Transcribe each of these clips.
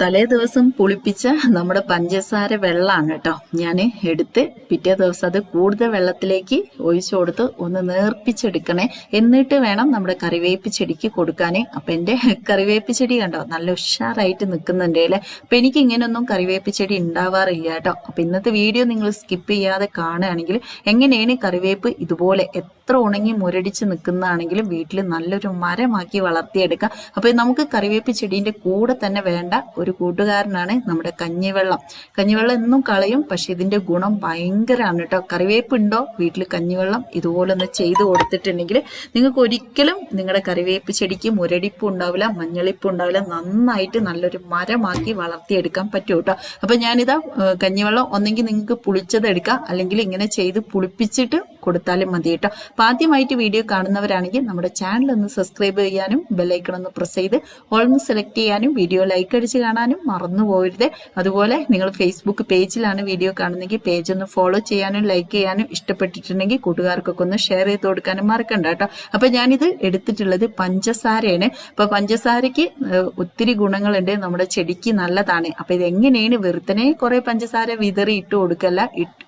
തലേ ദിവസം പുളിപ്പിച്ച നമ്മുടെ പഞ്ചസാര വെള്ളമാണ് കേട്ടോ. ഞാൻ എടുത്ത് പിറ്റേ ദിവസം അത് കൂടുതൽ വെള്ളത്തിലേക്ക് ഒഴിച്ചു കൊടുത്ത് ഒന്ന് നേർപ്പിച്ചെടുക്കണേ. എന്നിട്ട് വേണം നമ്മുടെ കറിവേപ്പ് ചെടിക്ക് കൊടുക്കാൻ അപ്പം എന്റെ കറിവേപ്പ് ചെടി കണ്ടോ? നല്ല ഉഷാറായിട്ട് നിൽക്കുന്നുണ്ട് അല്ലേ? അപ്പം എനിക്ക് ഇങ്ങനെയൊന്നും കറിവേപ്പ് ചെടി ഉണ്ടാവാറില്ല കേട്ടോ. അപ്പം ഇന്നത്തെ വീഡിയോ നിങ്ങൾ സ്കിപ്പ് ചെയ്യാതെ കാണുകയാണെങ്കിൽ എങ്ങനെയാണ് കറിവേപ്പ് ഇതുപോലെ എത്ര ഉണങ്ങി മുരടിച്ച് നിൽക്കുന്നതാണെങ്കിലും വീട്ടിൽ നല്ലൊരു മരമാക്കി വളർത്തിയെടുക്കാം. അപ്പോൾ നമുക്ക് കറിവേപ്പ് ചെടീന്റെ കൂടെ തന്നെ വേണ്ട ഒരു കൂട്ടുകാരനാണ് നമ്മുടെ കഞ്ഞിവെള്ളം. കഞ്ഞിവെള്ളം എന്നും കളയും പക്ഷെ ഇതിന്റെ ഗുണം ഭയങ്കരമാണ് കേട്ടോ. കറിവേപ്പ് ഉണ്ടോ? വീട്ടിൽ കഞ്ഞിവെള്ളം ഇതുപോലെ ഒന്ന് ചെയ്ത് കൊടുത്തിട്ടുണ്ടെങ്കിൽ നിങ്ങൾക്ക് ഒരിക്കലും നിങ്ങളുടെ കറിവേപ്പ് ചെടിക്ക് മുരടിപ്പ് ഉണ്ടാവില്ല മഞ്ഞളിപ്പ് ഉണ്ടാവില്ല. നന്നായിട്ട് നല്ലൊരു മരമാക്കി വളർത്തിയെടുക്കാൻ പറ്റും കേട്ടോ. അപ്പം ഞാനിതാ കഞ്ഞിവെള്ളം ഒന്നെങ്കിൽ നിങ്ങൾക്ക് പുളിച്ചതെടുക്കാം അല്ലെങ്കിൽ ഇങ്ങനെ ചെയ്ത് പുളിപ്പിച്ചിട്ട് കൊടുത്താലും മതി കേട്ടോ. അപ്പൊ ആദ്യമായിട്ട് വീഡിയോ കാണുന്നവരാണെങ്കിൽ നമ്മുടെ ചാനൽ ഒന്ന് സബ്സ്ക്രൈബ് ചെയ്യാനും ബെല്ലൈക്കൺ ഒന്ന് പ്രസ് ചെയ്ത് ഓൾന്ന് സെലക്ട് ചെയ്യാനും വീഡിയോ ലൈക്ക് അടിച്ച് കാണാനും മറന്നു പോകരുത്. അതുപോലെ നിങ്ങൾ ഫേസ്ബുക്ക് പേജിലാണ് വീഡിയോ കാണുന്നെങ്കിൽ പേജ് ഒന്ന് ഫോളോ ചെയ്യാനും ലൈക്ക് ചെയ്യാനും ഇഷ്ടപ്പെട്ടിട്ടുണ്ടെങ്കിൽ കൂട്ടുകാർക്കൊക്കെ ഒന്ന് ഷെയർ ചെയ്ത് കൊടുക്കാനും മറക്കണ്ട കേട്ടോ. അപ്പൊ ഞാനിത് എടുത്തിട്ടുള്ളത് പഞ്ചസാരയാണ്. അപ്പൊ പഞ്ചസാരയ്ക്ക് ഒത്തിരി ഗുണങ്ങളുണ്ട്. നമ്മുടെ ചെടിക്ക് നല്ലതാണ്. അപ്പൊ ഇത് എങ്ങനെയാണ് വെറുതെ കുറെ പഞ്ചസാര വിതറി ഇട്ട് കൊടുക്കല്ല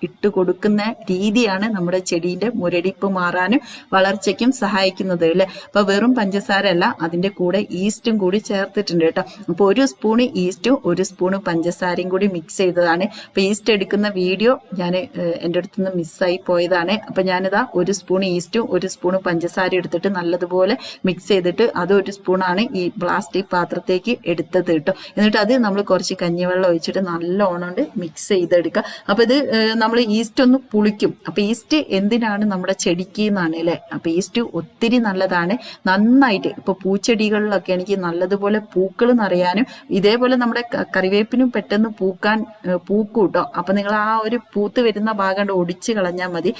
ഇട്ട് കൊടുക്കുന്ന രീതിയാണ് നമ്മുടെ ചെടീന്റെ മുരടിപ്പ് മാറാനും വളർച്ചയ്ക്കും സഹായിക്കുന്നത് അല്ലേ? അപ്പൊ വെറും പഞ്ചസാര അല്ല അതിന്റെ കൂടെ ഈസ്റ്റും കൂടി ചേർത്തിട്ടുണ്ട് കേട്ടോ. അപ്പൊ ഒരു സ്പൂണ് ഈസ്റ്റും ഒരു സ്പൂണ് പഞ്ചസാരയും കൂടി മിക്സ് ചെയ്തതാണ്. അപ്പൊ ഈസ്റ്റ് എടുക്കുന്ന വീഡിയോ ഞാൻ എന്റെ അടുത്തുനിന്ന് മിസ്സായി പോയതാണ്. അപ്പൊ ഞാനിതാ ഒരു സ്പൂൺ ഈസ്റ്റും ഒരു സ്പൂണ് പഞ്ചസാര എടുത്തിട്ട് നല്ലതുപോലെ മിക്സ് ചെയ്തിട്ട് അത് ഒരു സ്പൂണാണ് ഈ പ്ലാസ്റ്റിക് പാത്രത്തേക്ക് എടുത്തത് കേട്ടോ. എന്നിട്ട് അത് നമ്മൾ കുറച്ച് കഞ്ഞിവെള്ളം ഒഴിച്ചിട്ട് നല്ലോണം മിക്സ് ചെയ്തെടുക്കുക. അപ്പൊ ഇത് നമ്മൾ ഈസ്റ്റ് ഒന്ന് പുളിക്കും. അപ്പൊ ഈസ്റ്റ് എന്തിനാണ് നമ്മുടെ ചെടിക്ക് എന്നാണ് അല്ലെ? അപ്പൊ ഈസ്റ്റ് ഒത്തിരി നല്ലതാണ്. നന്നായിട്ട് ഇപ്പൊ പൂച്ചെടികളിലൊക്കെ എനിക്ക് നല്ലതുപോലെ പൂക്കൾ നിറയാനും ഇതേപോലെ നമ്മുടെ കറിവേപ്പിനും പെട്ടെന്ന് പൂക്കാൻ പൂക്കൂട്ടോ പൂക്കും കേട്ടോ അപ്പൊ നിങ്ങൾ ആ ഒരു പൂത്ത് വരുന്ന ഭാഗം ഒടിച്ച് കളഞ്ഞാൽ മതി.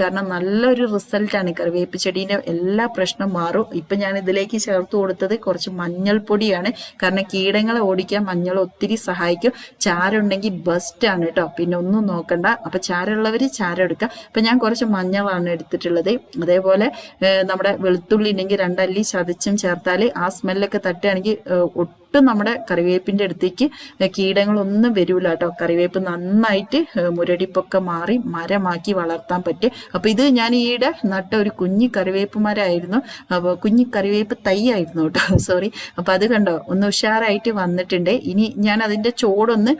കാരണം നല്ലൊരു റിസൾട്ടാണ് കറിവേപ്പ് ചെടീന്റെ എല്ലാ പ്രശ്നം മാറും. ഇപ്പൊ ഞാൻ ഇതിലേക്ക് ചേർത്ത് കൊടുത്തത് കുറച്ച് മഞ്ഞൾപ്പൊടിയാണ്. കാരണം കീടങ്ങളെ ഓടിക്കാൻ മഞ്ഞൾ ഒത്തിരി സഹായിക്കും. ചാരുണ്ടെങ്കിൽ ബെസ്റ്റ് ആണ് കേട്ടോ പിന്നെ ഒന്നും നോക്കണ്ട. അപ്പൊ ചാരുള്ളവർ ചാരം എടുക്കുക അപ്പൊ ഞാൻ കുറച്ച് മഞ്ഞളാണ് എടുത്തിട്ടുള്ളത്. അതേപോലെ നമ്മുടെ വെളുത്തുള്ളി ഉണ്ടെങ്കിൽ രണ്ടല്ലി ചതച്ചും ചേർത്താൽ ആ സ്മെല്ലൊക്കെ തട്ടുകയാണെങ്കിൽ ഒട്ടും നമ്മുടെ കറിവേപ്പിന്റെ അടുത്തേക്ക് കീടങ്ങളൊന്നും വരില്ല കേട്ടോ. കറിവേപ്പ് നന്നായിട്ട് മുരടിപ്പൊക്കെ മാറി മരമാക്കി വളർത്താൻ പറ്റും. അപ്പോൾ ഇത് ഞാൻ ഈയിടെ നട്ട ഒരു കുഞ്ഞു കറിവേപ്പ് മരമായിരുന്നു. അപ്പോൾ കുഞ്ഞു കറിവേപ്പ് തൈ ആയിരുന്നു കേട്ടോ. സോറി അപ്പോൾ അത് കണ്ടോ ഒന്ന് ഉഷാറായിട്ട് വന്നിട്ടുണ്ട്. ഇനി ഞാൻ അതിന്റെ ചോടൊന്ന്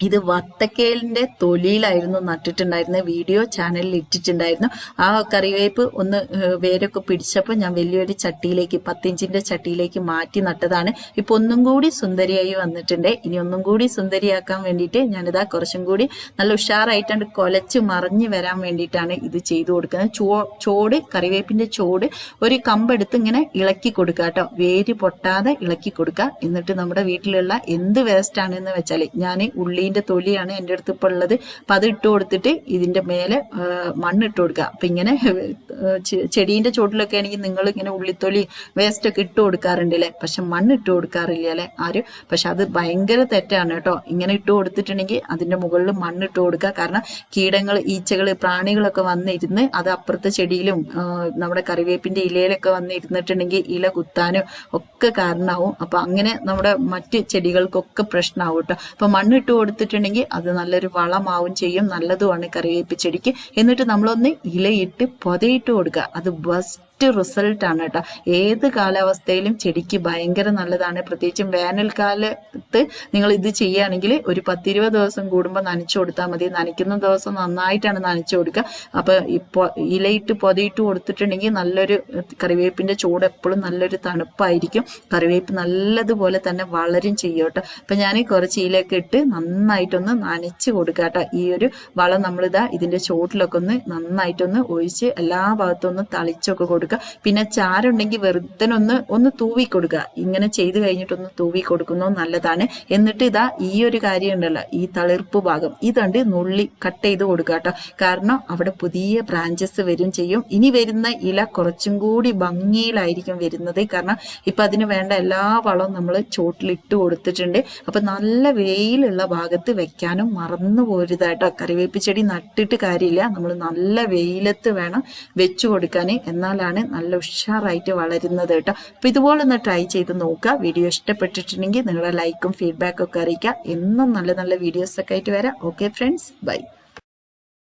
ഇത് വത്തക്കേലിന്റെ തൊലിയിലായിരുന്നു നട്ടിട്ടുണ്ടായിരുന്ന. വീഡിയോ ചാനലിൽ ഇട്ടിട്ടുണ്ടായിരുന്നു. ആ കറിവേപ്പ് ഒന്ന് വേരൊക്കെ പിടിച്ചപ്പോൾ ഞാൻ വലിയൊരു ചട്ടിയിലേക്ക് പത്തിഞ്ചിന്റെ ചട്ടിയിലേക്ക് മാറ്റി നട്ടതാണ്. ഇപ്പൊ ഒന്നും കൂടി സുന്ദരിയായി വന്നിട്ടുണ്ട്. ഇനി ഒന്നും കൂടി സുന്ദരിയാക്കാൻ വേണ്ടിയിട്ട് ഞാനിതാ കുറച്ചും കൂടി നല്ല ഉഷാറായിട്ടാണ് കൊലച്ച് മറിഞ്ഞ് വരാൻ വേണ്ടിയിട്ടാണ് ഇത് ചെയ്തു കൊടുക്കുന്നത്. ചോ ചോട് കറിവേപ്പിന്റെ ചോട് ഒരു കമ്പെടുത്ത് ഇങ്ങനെ ഇളക്കി കൊടുക്കുക കേട്ടോ. വേര് പൊട്ടാതെ ഇളക്കി കൊടുക്കുക. എന്നിട്ട് നമ്മുടെ വീട്ടിലുള്ള എന്ത് വേസ്റ്റ് ആണെന്ന് വെച്ചാൽ ഞാൻ ഉള്ളീന്റെ തൊലിയാണ് എന്റെ അടുത്ത് ഇപ്പോൾ ഉള്ളത്. അപ്പം അത് ഇട്ട് കൊടുത്തിട്ട് ഇതിന്റെ മേലെ മണ്ണിട്ട് കൊടുക്കുക. അപ്പം ഇങ്ങനെ ചെടീന്റെ ചോട്ടിലൊക്കെ ആണെങ്കിൽ നിങ്ങൾ ഇങ്ങനെ ഉള്ളിത്തൊലി വേസ്റ്റ് ഒക്കെ ഇട്ട് കൊടുക്കാറുണ്ട് അല്ലേ പക്ഷെ മണ്ണ് ഇട്ട് കൊടുക്കാറില്ല അല്ലെ ആരും? പക്ഷെ അത് ഭയങ്കര തെറ്റാണ് കേട്ടോ. ഇങ്ങനെ ഇട്ട് കൊടുത്തിട്ടുണ്ടെങ്കിൽ അതിന്റെ മുകളിൽ മണ്ണ് ഇട്ട് കൊടുക്കുക. കാരണം കീടങ്ങൾ ഈച്ചകൾ പ്രാണികളൊക്കെ വന്നിരുന്ന് അത് അപ്പുറത്തെ ചെടിയിലും നമ്മുടെ കറിവേപ്പിന്റെ ഇലയിലൊക്കെ വന്നിരുന്നിട്ടുണ്ടെങ്കിൽ ഇല കുത്താനും ഒക്കെ കാരണമാവും. അപ്പൊ അങ്ങനെ നമ്മുടെ മറ്റ് ചെടികൾക്കൊക്കെ പ്രശ്നമാവും കേട്ടോ. അപ്പൊ മണ്ണിട്ട് കൊടുത്തിട്ടുണ്ടെങ്കിൽ അത് നല്ലൊരു വളമാവും ചെയ്യും. നല്ലതുമാണ് കറിവേപ്പ് ചെടിക്ക് എന്നിട്ട് നമ്മളൊന്ന് ഇലയിട്ട് പൊതയിട്ട് കൊടുക്കുക. അത് ബെസ്റ്റ് റിസൾട്ടാണ് കേട്ടോ. ഏത് കാലാവസ്ഥയിലും ചെടിക്ക് ഭയങ്കര നല്ലതാണ്. പ്രത്യേകിച്ചും വേനൽക്കാലത്ത് നിങ്ങൾ ഇത് ചെയ്യുകയാണെങ്കിൽ ഒരു പത്തിരുപത് ദിവസം കൂടുമ്പോൾ നനച്ചു കൊടുത്താൽ മതി. നനയ്ക്കുന്ന ദിവസം നന്നായിട്ടാണ് നനച്ചു കൊടുക്കുക. അപ്പോൾ ഇപ്പോൾ ഇലയിട്ട് പൊതയിട്ട് കൊടുത്തിട്ടുണ്ടെങ്കിൽ നല്ലൊരു കറിവേപ്പിന്റെ ചൂട് എപ്പോഴും നല്ലൊരു തണുപ്പായിരിക്കും. കറിവേപ്പ് നല്ലതുപോലെ തന്നെ വളരും ചെയ്യും കേട്ടോ. അപ്പം ഞാൻ കുറച്ച് ഇലയൊക്കെ ഇട്ട് നന്നായിട്ടൊന്ന് നനച്ച് കൊടുക്കുക കേട്ടോ. ഈ ഒരു വളം നമ്മളിതാ ഇതിന്റെ ചോട്ടിലൊക്കെ ഒന്ന് നന്നായിട്ടൊന്ന് ഒഴിച്ച് എല്ലാ ഭാഗത്തും ഒന്ന് തളിച്ചൊക്കെ കൊടുക്കുക. പിന്നെ ചാരുണ്ടെങ്കിൽ വെറുതെ ഒന്ന് ഒന്ന് തൂവി കൊടുക്കുക. ഇങ്ങനെ ചെയ്ത് കഴിഞ്ഞിട്ടൊന്ന് തൂവി കൊടുക്കുന്നത് നല്ലതാണ്. എന്നിട്ട് ഇതാ ഈ ഒരു കാര്യം ഉണ്ടല്ലോ ഈ തളിർപ്പ് ഭാഗം. ഇതുണ്ട് നുള്ളി കട്ട് ചെയ്ത് കൊടുക്കുക കേട്ടോ. കാരണം അവിടെ പുതിയ ബ്രാഞ്ചസ് വരും ചെയ്യും. ഇനി വരുന്ന ഇല കുറച്ചും കൂടി ഭംഗിയിലായിരിക്കും വരുന്നത്. കാരണം ഇപ്പൊ അതിന് വേണ്ട എല്ലാ വളവും നമ്മൾ ചോട്ടിലിട്ട് കൊടുത്തിട്ടുണ്ട്. അപ്പൊ നല്ല വെയിലുള്ള ഭാഗത്ത് വെക്കാനും മറന്നു പോരുതായിട്ടോ കറിവേപ്പ് ചെടി നട്ടിട്ട് കാര്യമില്ല. നമ്മൾ നല്ല വെയിലത്ത് വേണം വെച്ചു കൊടുക്കാൻ എന്നാലാണ് നല്ല ഉഷാറായിട്ട് വളരുന്നത് കേട്ടോ. അപ്പോൾ ഇതുപോലെ ഒന്ന് ട്രൈ ചെയ്ത് നോക്കുക. വീഡിയോ ഇഷ്ടപ്പെട്ടിട്ടുണ്ടെങ്കിൽ നിങ്ങളുടെ ലൈക്കും ഫീഡ്ബാക്കും ഒക്കെ അറിയിക്കുക. എന്നും നല്ല നല്ല വീഡിയോസൊക്കെ ആയിട്ട് വരാം. Okay friends bye